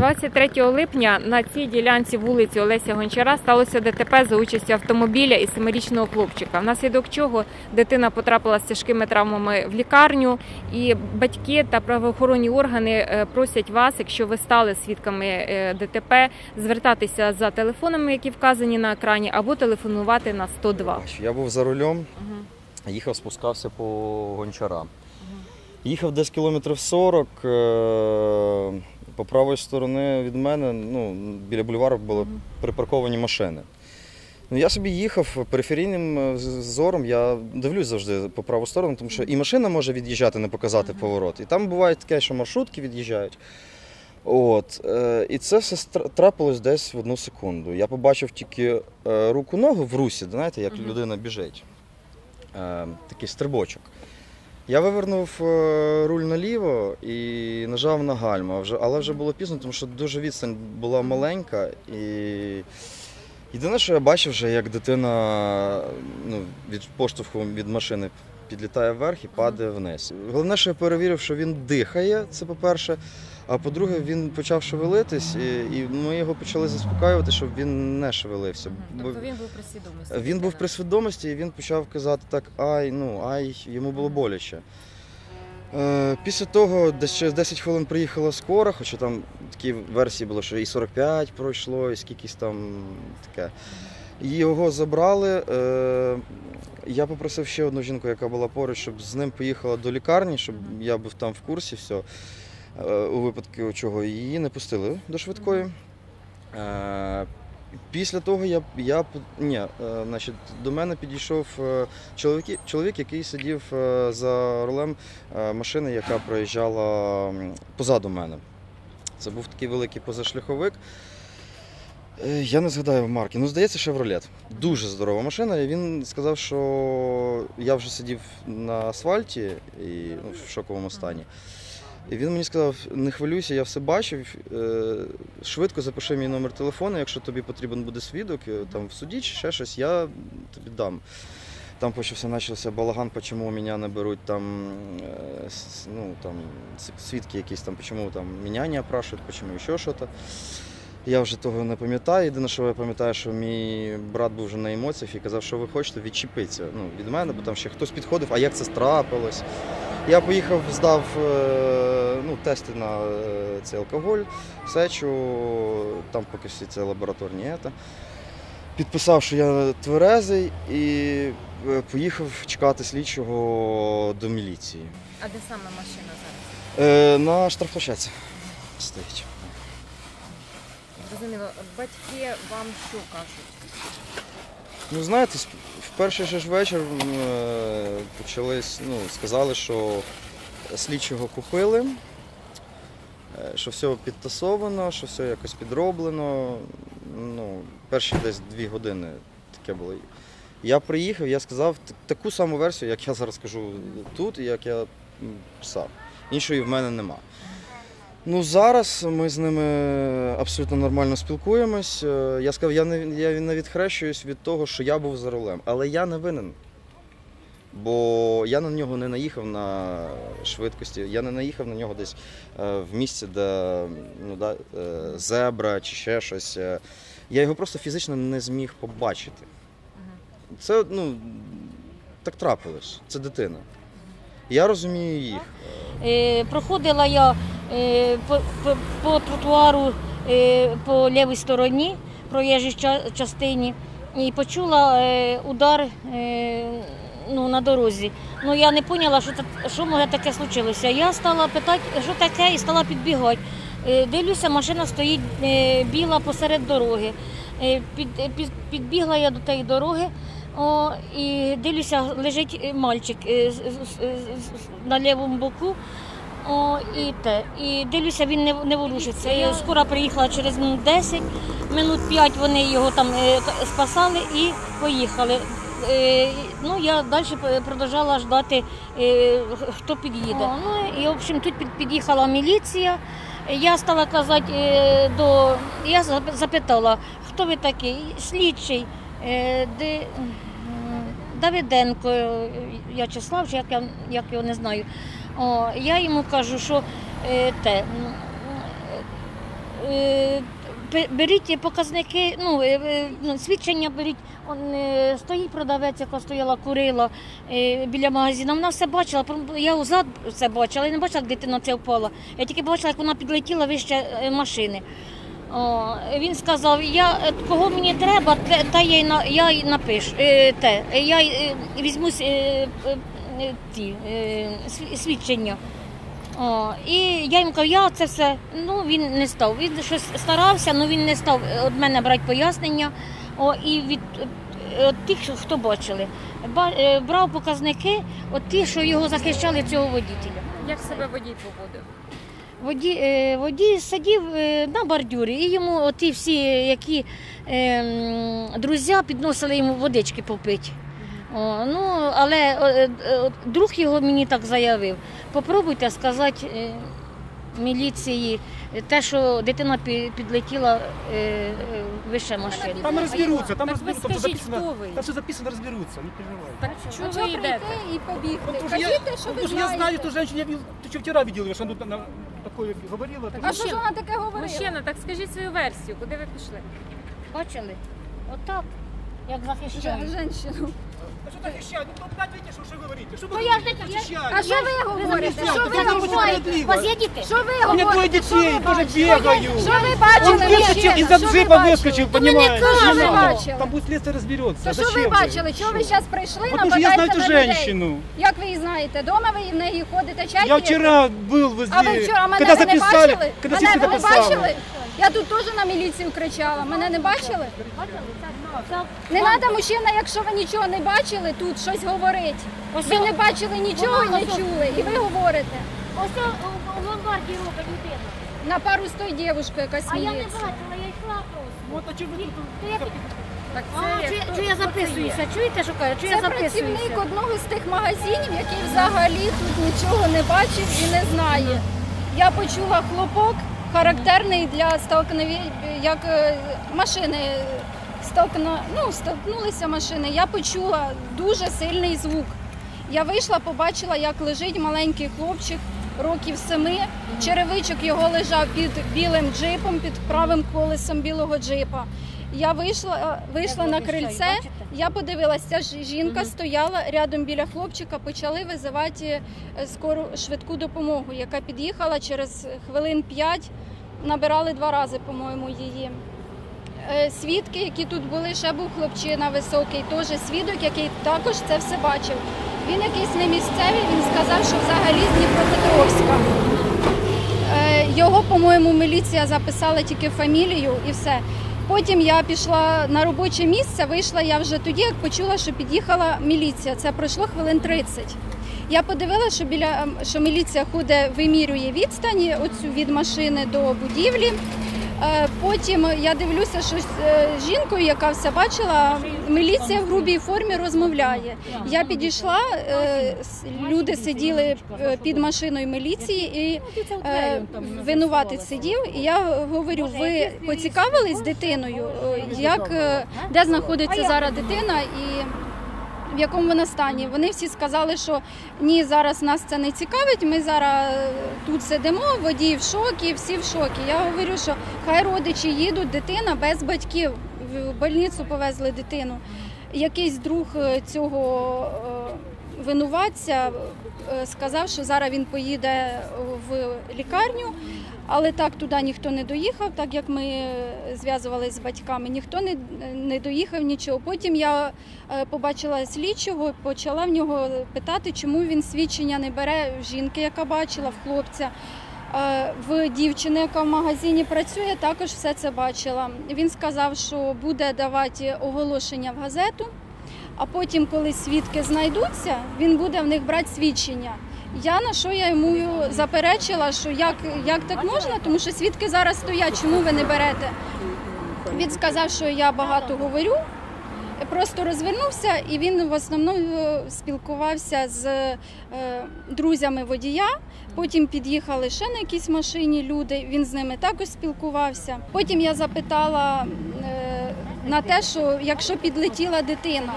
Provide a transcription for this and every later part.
23 липня на цій ділянці вулиці Олеся Гончара сталося ДТП за участю автомобіля і семирічного хлопчика, внаслідок чого дитина потрапила з тяжкими травмами в лікарню. І батьки та правоохоронні органи е, просять вас, якщо ви стали свідками е, ДТП, звертатися за телефонами, які вказані на екрані, або телефонувати на 102. Я був за рулем, їхав, спускався по гончара. Їхав десь кілометрів 40. По правої сторони від мене, ну, біля бульвару були припарковані машини. Ну, я собі їхав периферійним е, зором, я дивлюсь завжди по праву сторону, тому що і машина може від'їжджати, не показати поворот. І там буває таке, що маршрутки від'їжджають. От, е, і це все трапилось десь в одну секунду. Я побачив тільки е, руку-ногу в русі, знаєте, як людина біжить. Е, такий стрибочок. Я вивернув е, руль наліво і нажав на гальма, але вже було пізно, тому що дуже відстань була маленька. І єдине, що я бачив, вже, як дитина ну, від поштовху від машини підлітає вверх і падає вниз. Головне, що я перевірив, що він дихає, це по-перше. А по-друге, він почав шевелитись, і, і ми його почали заспокоювати, щоб він не шевелився. Тобто він був при свідомості. він був при свідомості і він почав казати так ай, ну ай, йому було боляче. Е, після того, десь через 10 хвилин приїхала скора, хоча там такі версії було, що і 45 пройшло, і скількись там таке. Його забрали. Е, я попросив ще одну жінку, яка була поруч, щоб з ним поїхала до лікарні, щоб я був там в курсі все. Е, у випадку чого її не пустили до швидкої. Е, Після того я, я ні, е, значить, до мене підійшов чоловік, чоловік, який сидів за рулем машини, яка проїжджала позаду мене. Це був такий великий позашляховик. Я не згадаю марки. Ну, здається, Chevrolet. Дуже здорова машина. І він сказав, що я вже сидів на асфальті і ну, в шоковому стані. І він мені сказав: не хвилюйся, я все бачив. е, Швидко запиши мій номер телефону, якщо тобі потрібен буде свідок, е, там в суді чи ще щось, я тобі дам. Там почався почався балаган, чому мене не беруть там, е, ну, там свідки якісь там, чому там мене не опрашують, чому ще щось. Я вже того не пам'ятаю. Єдине, що я пам'ятаю, що мій брат був вже на емоціях і казав, що ви хочете, відчепитися ну, від мене, бо там ще хтось підходив, а як це трапилось. Я поїхав, здав е, ну, тести на е, цей алкоголь, сечу, там поки всі це лабораторні. ета. Підписав, що я тверезий і е, поїхав чекати слідчого до міліції. А де саме машина зараз? На штрафплощадці стоїть. Зрозуміло, батьки вам що кажуть? Ну, знаєте, в перший же ж вечір е, почались, ну, сказали, що слідчого купили, е, що все підтасовано, що все якось підроблено. Ну, перші десь дві години таке було. Я приїхав, я сказав таку саму версію, як я зараз кажу тут, як я писав. Іншої в мене нема. Ну, зараз ми з ними абсолютно нормально спілкуємось. Е, Я сказав, я не, я не відхрещуюсь від того, що я був за рулем, але я не винен. Бо я на нього не наїхав на швидкості, я не наїхав на нього десь е, в місці, де ну, да, е, зебра чи ще щось. Я його просто фізично не зміг побачити. Це ну, так трапилось, це дитина. Я розумію їх. Проходила я по, по, по тротуару е, по лівій стороні, проїжджій частині, і почула е, удар е, ну, на дорозі. Ну, я не поняла, що, це- що може таке случилося. Я стала питати, що таке, і стала підбігати. Е, дивлюся, машина стоїть е, біла посеред дороги. Е, під, під, підбігла я до тієї дороги. О, і дивлюся, лежить е, мальчик е, на лівому боку. О, і те. І дивлюся, він не, не ворушиться. Я скоро приїхала через минут 10, минут 5 вони його там е, спасали і поїхали. Е, ну, я далі продовжала ждати, е, хто під'їде. Ну, і, в общем, тут під'їхала міліція. Я стала казати до. Я запитала, хто ви такий? Слідчий. Де, Давиденко В'ячеслав, чи як, я, як його не знаю. О, я йому кажу, що е, те, е, беріть показники, ну, е, е, ну, свідчення беріть. Он, е, стоїть продавець, яка стояла, курила е, біля магазину. Вона все бачила, я узад все бачила, я не бачила, як дитина це впала. Я тільки бачила, як вона підлетіла вище е, машини. О, він сказав, я е, кого мені треба, та я я й напишу. Е, те, е, я й, е, е, е, е, ті е, свідчення. О, і я йому кажу, я це все. Ну він не став. Він щось старався, але він не став від мене брати пояснення. О, і від е, от тих, хто бачили, Ба- е, брав показники, от ті, що його захищали, цього водителя. Як себе водій поводив? Водій, е, водій сидів е, на бордюрі, і йому ті всі, які е, друзі підносили йому водички попити. О, ну, але е, е, друг його мені так заявив. Попробуйте сказати е, міліції те, що дитина підлетіла е, е, вище машини. Там розберуться, там розберуться, там все скажіть, записано. Там все записано, розберуться, не переживай. Так чого ви йдете? і побігти? Потому что я, Кажіть, що ви что я знаю знаєте. эту женщину, я видел, ты что вчера видел ее, что она тут на- такое говорила. Так А що ж вона таке говорила? Мужчина, так скажіть свою версію, куди ви пішли? Бачили? Отак, як захищають. Женщину. А что захищать? Ну, опять видите, что, что говорите? Что вы Ну, я ж говорите? не- я- Захищать. А що ви говорите? захищаєте? Що Це ви не говорите? справедливо. У вас є діти? Що ви У меня двое говорите? Що ви детей, тоже бачите? бегаю. Що ви бачили, Он выскочил, мужчина? из-за Що ви джипа бачили? выскочил, Та ви не понимаете? кажете. Що ви Ну, бачили? Там будет следствие разберется. То що Зачем ви вы? бачили? Чого ви зараз прийшли, Потому что я знаю нападаєте эту на людей? женщину. Як ви її знаєте? Дома ви в неї ходите, чай Я п'єте? вчера был возле... А ви вчора мене когда ви не записали, бачили? когда Мене Сиска ви не записала. бачили? Я тут теж на міліцію кричала. Мене не бачили? Не треба, мужчина, якщо ви нічого не бачили, тут щось говорить. Ви не бачили нічого, і не чули, і ви говорите. Ось у- ломбарді робить людина. На пару з тою дівчинкою, яка А я не бачила, я йшла просто. Тут... А, це чи, чи я записуюся? Чуєте, що кажу? Чи я Це працівник одного з тих магазинів, який взагалі тут нічого не бачив і не знає. Я почула хлопок, характерний для столкновень, як е, машини столкна, ну, столкнулися машини. Я почула дуже сильний звук. Я вийшла, побачила, як лежить маленький хлопчик років семи. Черевичок його лежав під білим джипом, під правим колесом білого джипа. Я вийшла, е, вийшла на крильце. Я подивилася, жінка стояла рядом біля хлопчика, почали визивати е, скору швидку допомогу, яка під'їхала через хвилин п'ять, набирали два рази, по-моєму, її. Е, Свідки, які тут були, ще був хлопчина високий, теж свідок, який також це все бачив. Він якийсь не місцевий, він сказав, що взагалі з Дніпропетровська. Е, Його, по-моєму, міліція записала тільки фамілію і все. Потім я пішла на робоче місце, вийшла я вже тоді, як почула, що під'їхала міліція. Це пройшло хвилин 30. Я подивилася, що біля ем, що міліція ходить, вимірює відстані оцю від машини до будівлі. Е, Потім я дивлюся, що з е, жінкою, яка все бачила, міліція в грубій формі розмовляє. Я підійшла, е, люди сиділи під машиною міліції і винуватець сидів. І я говорю: ви поцікавились дитиною, як де знаходиться зараз дитина і. В якому вона стані? Вони всі сказали, що ні, зараз нас це не цікавить. Ми зараз е, тут сидимо, водій в шокі, всі в шокі. Я говорю, що хай родичі їдуть, дитина без батьків. В больницю повезли дитину. Якийсь друг е, цього е, винуватця сказав, що зараз він поїде в лікарню. Але так туди ніхто не доїхав, так як ми е, зв'язувалися з батьками, ніхто не, не доїхав нічого. Потім я е, побачила слідчого, почала в нього питати, чому він свідчення не бере в жінки, яка бачила, в хлопця. Е, В дівчини, яка в магазині працює, також все це бачила. Він сказав, що буде давати оголошення в газету, а потім, коли свідки знайдуться, він буде в них брати свідчення. Я на що я йому заперечила, що як, як так можна, тому що свідки зараз стоять, чому ви не берете? Він сказав, що я багато говорю, просто розвернувся, і він в основному спілкувався з е, друзями водія. Потім під'їхали ще на якійсь машині люди. Він з ними також спілкувався. Потім я запитала на те, що якщо підлетіла дитина,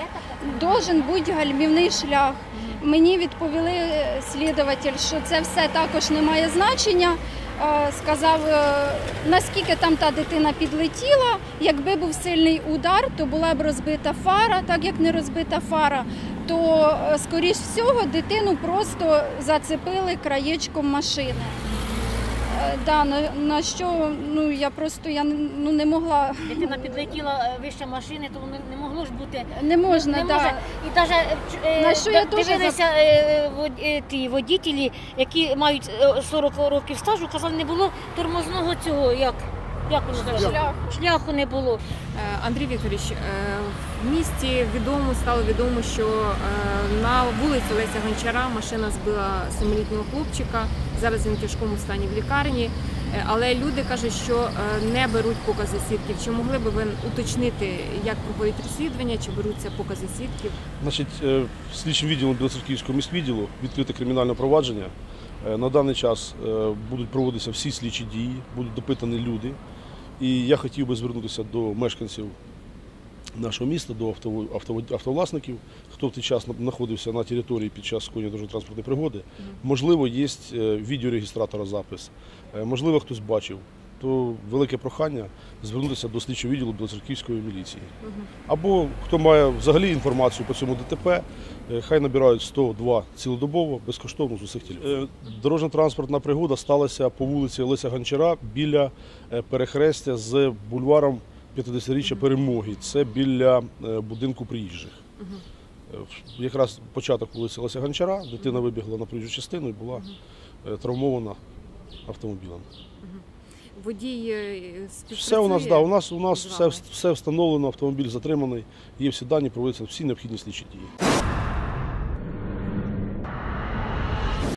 должен бути гальмівний шлях. Мені відповіли е, слідователь, що це все також не має значення. е, сказав, е, наскільки там та дитина підлетіла. Якби був сильний удар, то була б розбита фара, так як не розбита фара, то, скоріш всього, дитину просто зацепили краєчком машини. Е, Да, на, на що ну я просто я не- ну, не могла Дитина підлетіла е, вище машини, то не, не могло ж бути. не можна не да. може. І навіть е, На що я теж дивилися е, е, ті водітелі, які мають е, 40 років стажу, казали, не було тормозного цього, як, як воно називається? Шляху не було. Е, Андрій Вікторович, е, в місті відомо стало відомо, що е, на вулиці Леся Гончара машина збила семилітнього хлопчика. Зараз він в тяжкому стані в лікарні. Е, Але люди кажуть, що е, не беруть покази свідків. Чи могли би ви уточнити, як проходять розслідування, чи беруться покази свідків? Значить, слідчим відділом Білоцерківського міськвідділу відкрите кримінальне провадження. На даний час будуть проводитися всі слідчі дії, будуть допитані люди. І я хотів би звернутися до мешканців нашого міста, до автовласників, хто в той час знаходився на території під час скоєння дорожньо-транспортної пригоди. Можливо, є е, відеорегістратора запис, е, можливо, хтось бачив. То велике прохання звернутися до слідчого відділу Білоцерківської міліції. Або хто має взагалі інформацію по цьому ДТП, е, хай набирають 102 цілодобово, безкоштовно з усіх. Е, Дорожньо-транспортна пригода сталася по вулиці Леся Гончара біля перехрестя з бульваром 50-річчя перемоги. Це біля е, будинку приїжджих. Е, Якраз початок вулиці Леся Гончара, дитина вибігла на проїжджу частину і була е, травмована автомобілем. Водій співпрацює? Все у нас, да, у нас, у нас все, все встановлено, автомобіль затриманий, є всі дані, проводяться всі необхідні слідчі дії.